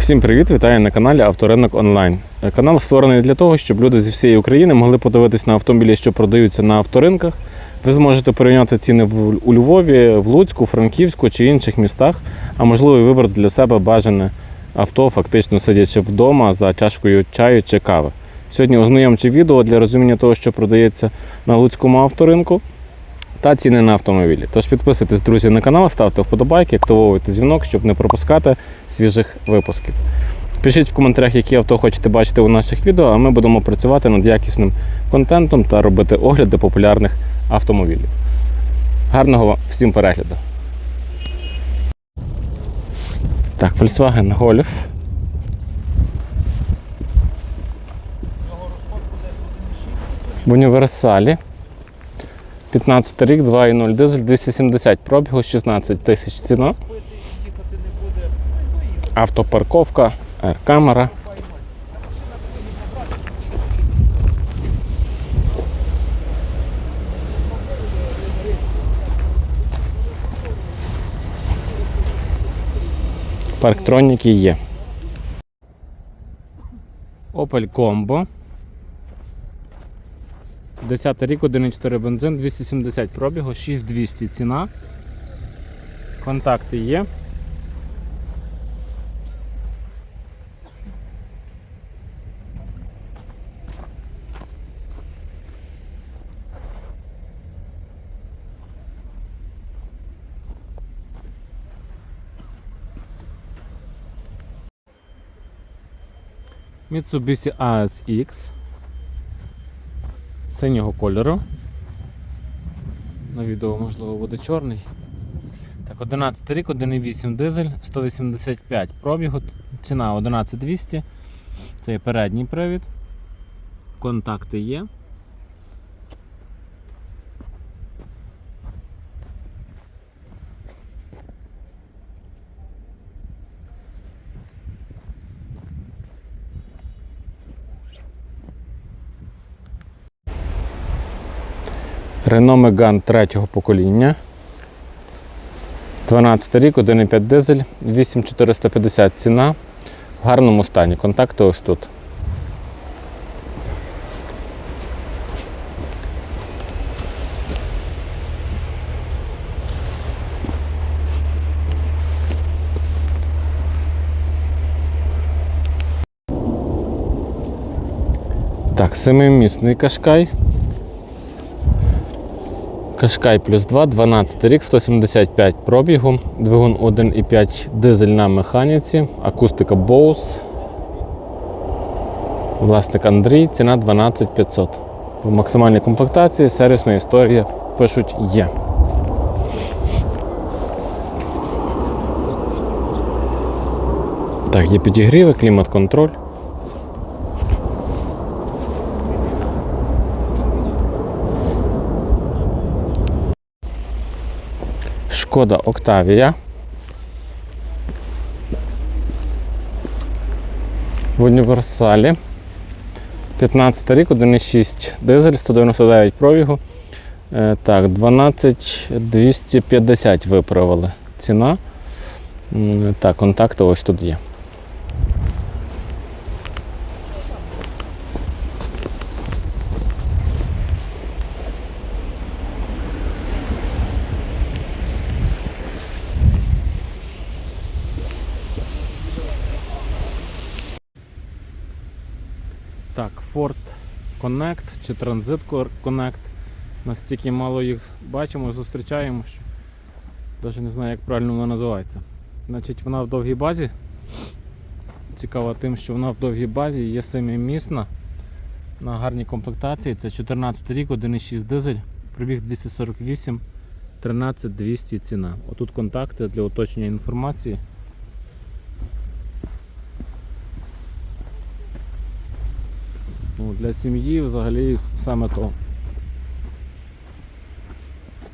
Всім привіт! Вітаю на каналі Авторинок Онлайн. Канал створений для того, щоб люди зі всієї України могли подивитись на автомобілі, що продаються на авторинках. Ви зможете порівняти ціни у Львові, в Луцьку, Франківську чи інших містах, а можливо і вибрати для себе бажане авто, фактично сидячи вдома за чашкою чаю чи кави. Сьогодні ознайомче відео для розуміння того, що продається на Луцькому авторинку та ціни на автомобілі. Тож підписуйтесь, друзі, на канал, ставте вподобайки, активовуйте дзвінок, щоб не пропускати свіжих випусків. Пишіть в коментарях, які авто хочете бачити у наших відео, а ми будемо працювати над якісним контентом та робити огляди популярних автомобілів. Гарного всім перегляду. Так, Volkswagen Golf. В універсалі. 15 рік, 2,0 дизель, 270 пробігу, 16 тисяч ціна. Автопарковка, R-камера. Парктроніки є. Opel Combo. 10 рік, 1,4 бензин, 270 пробігу, 6200 ціна. Контакти є. Mitsubishi ASX синього кольору. На відео, можливо, буде чорний. Так, 11 рік, 1,8 дизель, 185 пробігу, ціна 11200. Це є передній привід. Контакти є. Renault Megane третього покоління. 12 рік, 1,5 дизель, 8450 ціна. В гарному стані. Контакти ось тут. Так, семимісний кашкай. Кашкай плюс 2, 12 рік, 175 пробігу, двигун 1,5 дизель на механіці, акустика Bose. Власник Андрій, ціна 12500. В максимальній комплектації сервісна історія пишуть є. Так, є підігріви, клімат-контроль. Шкода Октавія. В універсалі. 15 рік, 1,6 дизель, 199 пробігу. Е, Так, 12250 виправили ціна. Так, контакти ось тут є. Так, Ford Connect чи Transit Connect. Настільки мало їх бачимо, зустрічаємо, що навіть не знаю, як правильно вона називається. Значить, вона в довгій базі. Цікава тим, що вона в довгій базі є семимісна на гарній комплектації. Це 14 рік, 1,6 дизель, пробіг 248, 13 200 ціна. Отут контакти для уточнення інформації. Ну, для сім'ї взагалі саме то.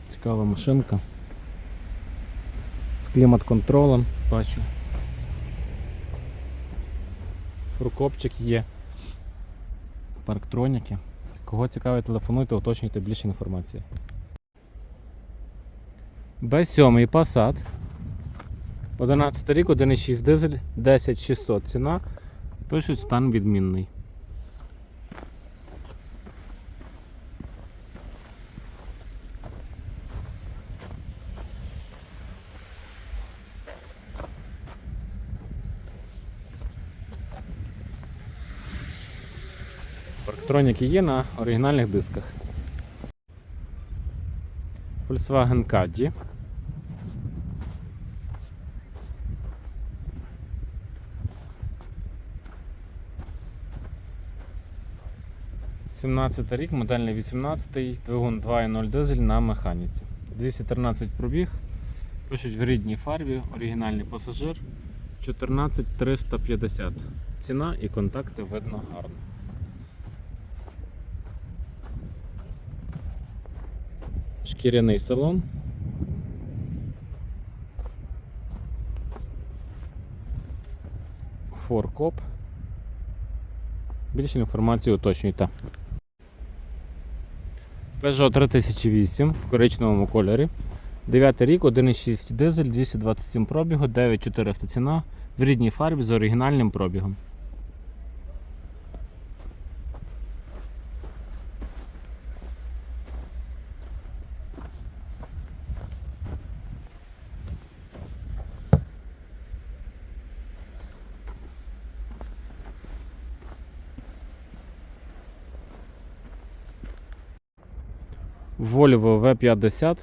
Цікава машинка. З клімат-контролем, бачу. Фуркопчик є. Парктроніки. Кого цікавить, телефонуйте, уточнюйте більше інформації. Б7 Passat 11 рік, 1,6 дизель, 10600 ціна. Пишуть стан відмінний. Парктроніки є на оригінальних дисках. Volkswagen Caddy. Сімнадцятий рік, модельний 18, двигун 2.0 дизель на механіці. 213 пробіг. Пишуть в рідній фарбі, оригінальний пасажир 14350. Ціна і контакти видно гарно. Шкіряний салон. Форкоп. Більше інформації уточнюйте. Peugeot 3008 в коричневому кольорі. 9 рік, 1,6 дизель, 227 пробігу, 9400 ціна в рідній фарбі з оригінальним пробігом. Volvo V50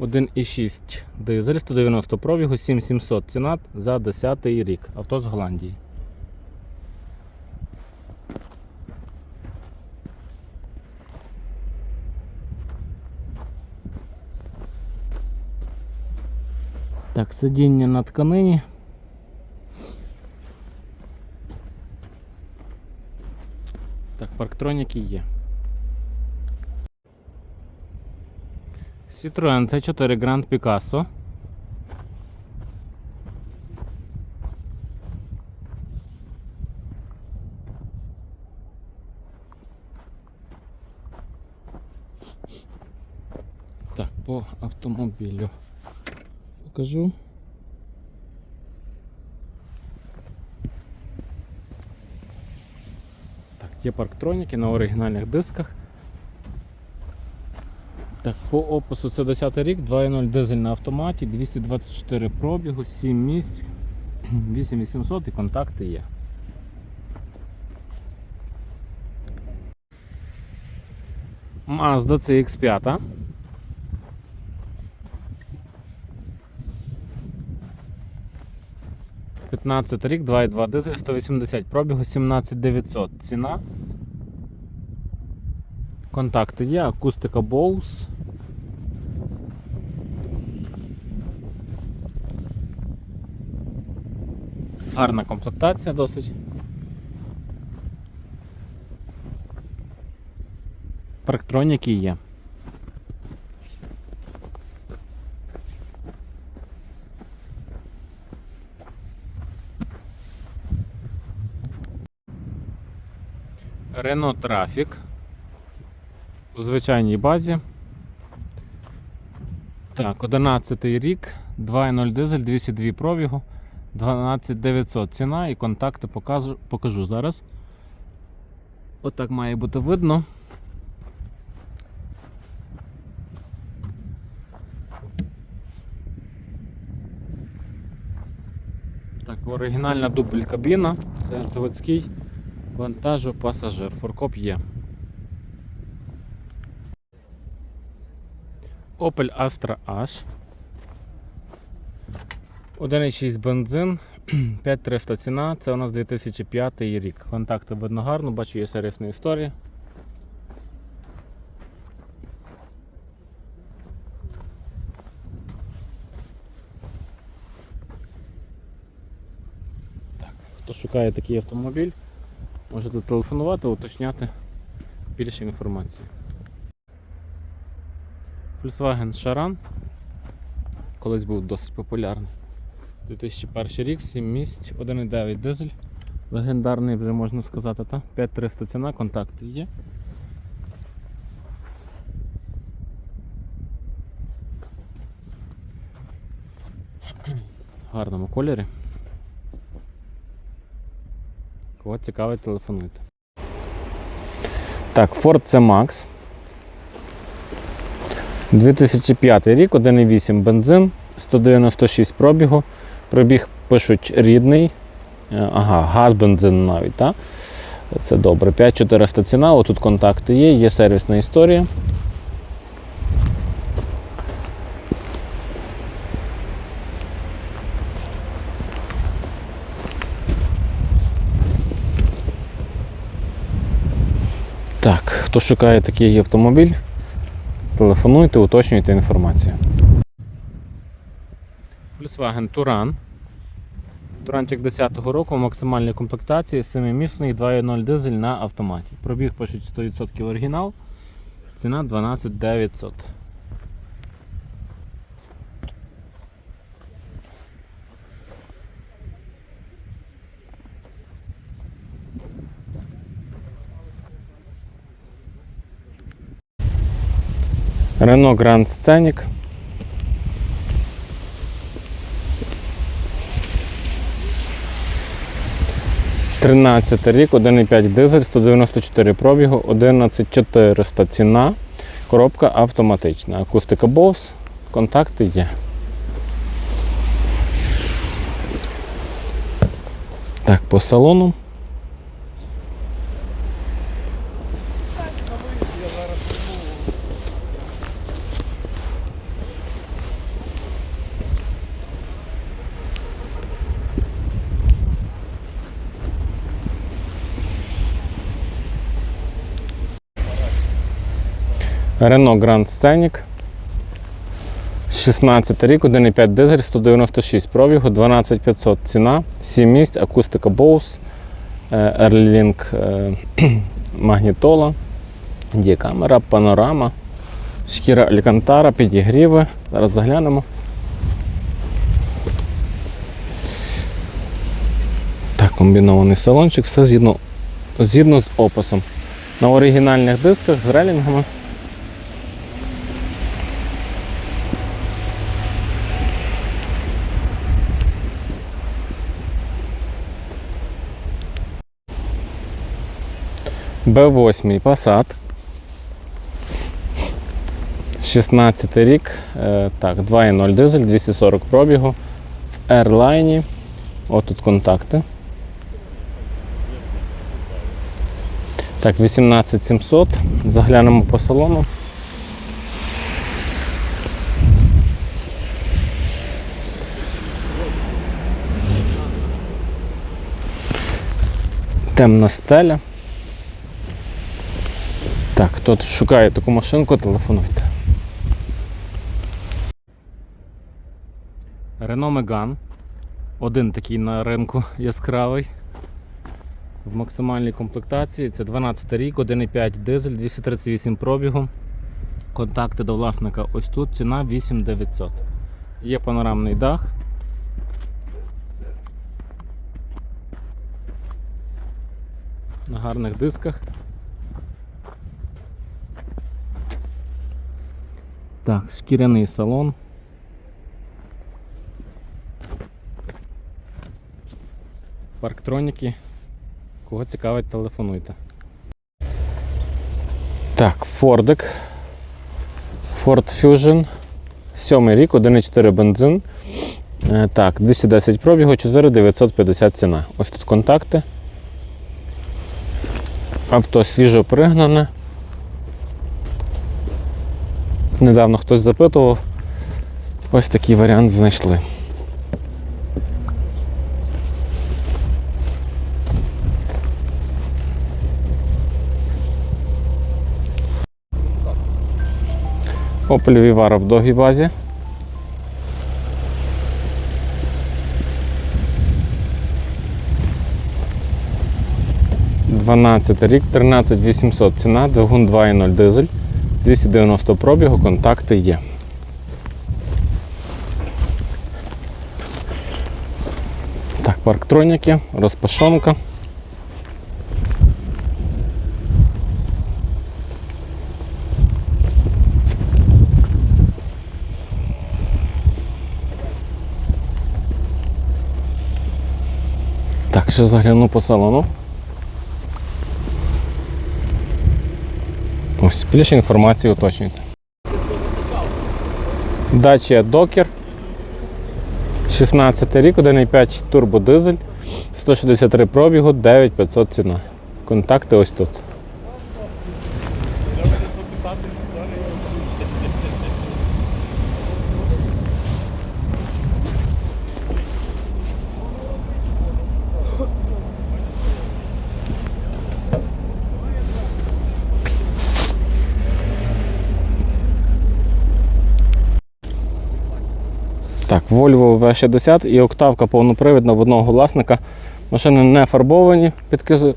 1,6 дизель, 190 пробігу, 7700 ціна за 10 рік. Авто з Голландії. Так, сидіння на тканині. Так, парктроніки є. Citroen C4 Grand Picasso. Так, по автомобілю покажу. Так, є парктроніки на оригінальних дисках. Так, по опису це 10 рік, 2.0 дизель на автоматі, 224 пробігу, 7 місць, 8800 і контакти є. Mazda CX5. П'ятнадцять рік, 2.2 дизель, 180 пробігу, 17900 ціна. Контакти є, акустика Bose. Гарна комплектація досить. Парктроніки є. Renault Traffic у звичайній базі. Так, 11 рік, 2.0 дизель, 202 пробігу, 12900 ціна і контакти покажу, покажу зараз. Отак має бути видно. Так, оригінальна дубль кабіна, це заводський вантажопасажир. Форкоп є. Opel Astra H. 1,6 бензин, 5300 ціна, це у нас 2005 рік. Контакти видно гарно, бачу, є сервісна історія. Так, хто шукає такий автомобіль, можете телефонувати, уточняти більше інформації. Volkswagen Charan. Колись був досить популярний. 2001 рік, 7 місць, 1,9 дизель. Легендарний вже можна сказати, та? 5300 ціна, контакти є. Гарному кольорі. Кого цікавить, телефонуйте. Так, Ford C-Max. 2005 рік, 1,8 бензин, 196 пробігу. Пробіг пишуть рідний. Е, Ага, газ, бензин навіть, так? Це добре. 5400 ціна, отут контакти є, є сервісна історія. Так, хто шукає такий автомобіль, телефонуйте, уточнюйте інформацію. Volkswagen Touran. Туранчик 10-го року в максимальній комплектації 7-місний 2.0 дизель на автоматі. Пробіг пишуть 100% оригінал. Ціна 12 900. Renault Grand Scenic. Тринадцятий рік, 1,5 дизель, 194 пробігу, 11400 ціна. Коробка автоматична. Акустика Bose, контакти є. Так, по салону. Renault Grand Scenic. 16 рік, 1,5 дизель, 196 пробігу, 12500 ціна, 7 місць, акустика Bose, е, Airlink е, магнітола, дієкамера, панорама, шкіра Алькантара, підігріви. Зараз заглянемо. Так, комбінований салончик, все згідно, згідно з описом. На оригінальних дисках з релінгами. Б8 Passat. 16 рік. Е, Так, 2.0 дизель, 240 пробігу. В Airline. От тут контакти. Так, 18700. Заглянемо по салону. Темна стеля. Так, хто шукає таку машинку, телефонуйте. Renault Megane. Один такий на ринку яскравий. В максимальній комплектації. Це 12 рік, 1,5 дизель, 238 пробігу. Контакти до власника ось тут. Ціна 8900. Є панорамний дах. На гарних дисках. Так, шкіряний салон. Парктроніки. Кого цікавить, телефонуйте. Так, Фордик. Ford Fusion. Сьомий рік, 1,4 бензин. Е, Так, 210 пробігу, 4950 ціна. Ось тут контакти. Авто свіжо пригнане. Недавно хтось запитував. Ось такий варіант знайшли. Opel Vivaro в довгій базі. Дванадцятий рік, 13 800 ціна, двигун 2.0 дизель, 290 пробігу, контакти є. Так, парктроніки, розпашонка. Так, ще загляну по салону. Ось, більше інформації уточнюйте. Дача Докер. 16 рік, 1,5 турбодизель, 163 пробігу, 9500 ціна. Контакти ось тут. Так, Volvo V60 і октавка повнопривідна в одного власника. Машини не фарбовані,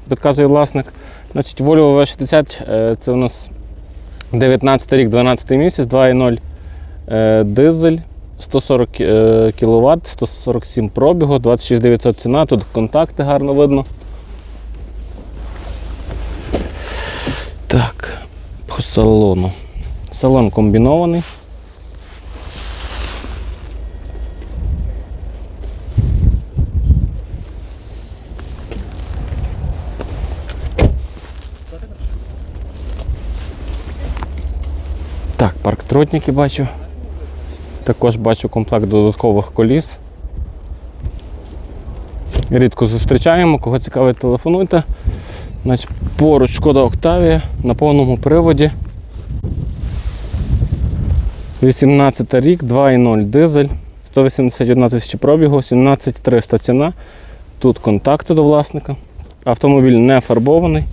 підказує, власник. Значить, Volvo V60 е, це у нас 19 рік, 12 місяць, 2.0 е, дизель, 140 кВт, 147 пробігу, 26 900 ціна, тут контакти гарно видно. Так, по салону. Салон комбінований. Так, парктротники бачу. Також бачу комплект додаткових коліс. Рідко зустрічаємо, кого цікавить, телефонуйте. Значить, поруч шкода Октавія на повному приводі. 18 рік, 2,0 дизель, 181 тисяча пробігу, 17300 ціна. Тут контакти до власника. Автомобіль не фарбований.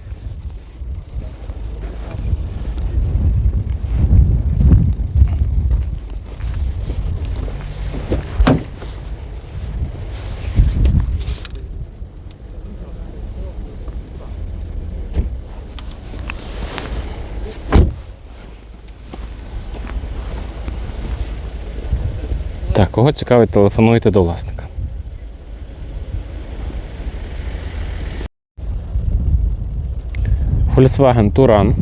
Так, кого цікавить, телефонуйте до власника. Volkswagen Touran.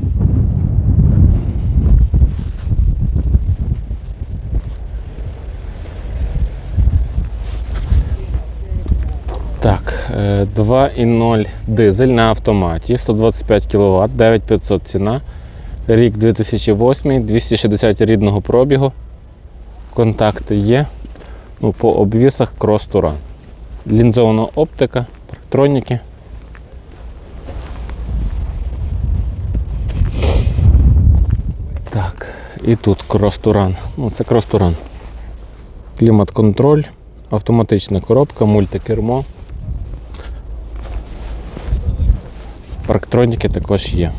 Так, е, 2,0 дизель на автоматі, 125 кВт, 9500 ціна. Рік 2008, 260 рідного пробігу. Контакти є. Ну, по обвісах крос Туран. Лінзована оптика, парктроніки. Так, і тут крос Туран. Ну, це крос Туран. Клімат-контроль, автоматична коробка, мультикермо. Парктроніки також є.